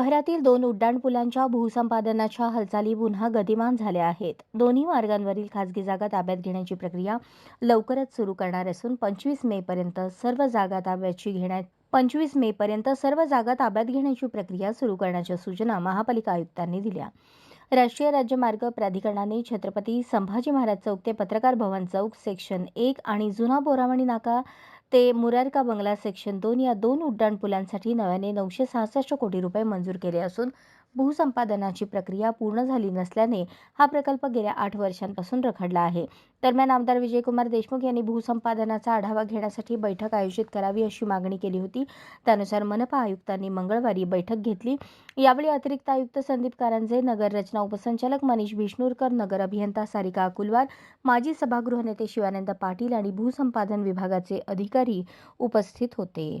शहरातील दोन उड्डाणपुलांच्या भूसंपादनाच्या हालचाली पुन्हा गतिमान झाल्या आहेत. दोन्ही मार्गांवरील खासगी जागा ताब्यात घेण्याची प्रक्रिया लवकरच सुरू करणार असून पंचवीस मेपर्यंत सर्व जागा ताब्याची घेण्यात पंचवीस मेपर्यंत सर्व जागा ताब्यात घेण्याची प्रक्रिया सुरू करण्याच्या सूचना महापालिका आयुक्तांनी दिल्या. राष्ट्रीय राज्यमार्ग प्राधिकरणाने छत्रपती संभाजी महाराज चौक ते पत्रकार भवन चौक सेक्शन एक आणि जुना बोरावणी नाका ते मुरारका बंगला सेक्शन दोन या दोन उड्डाणपुलांसाठी नव्याने नऊशे सहासष्ट कोटी रुपये मंजूर केले असून भूसंपादनाची प्रक्रिया पूर्ण झाली नसल्याने हा प्रकल्प गेल्या आठ वर्षांपासून रखडला आहे. दरम्यान आमदार विजयकुमार देशमुख यांनी भूसंपादनाचा आढावा घेण्यासाठी बैठक आयोजित करावी अशी मागणी केली होती. त्यानुसार मनपा आयुक्तांनी मंगळवारी बैठक घेतली. यावेळी अतिरिक्त आयुक्त संदीप कारंजे नगर रचना उपसंचालक मनीष विष्णुरकर नगर अभियंता सारिका अकुलवार माजी सभागृह नेते शिवानंद पाटील आणि भूसंपादन विभागाचे अधिकारी उपस्थित होते.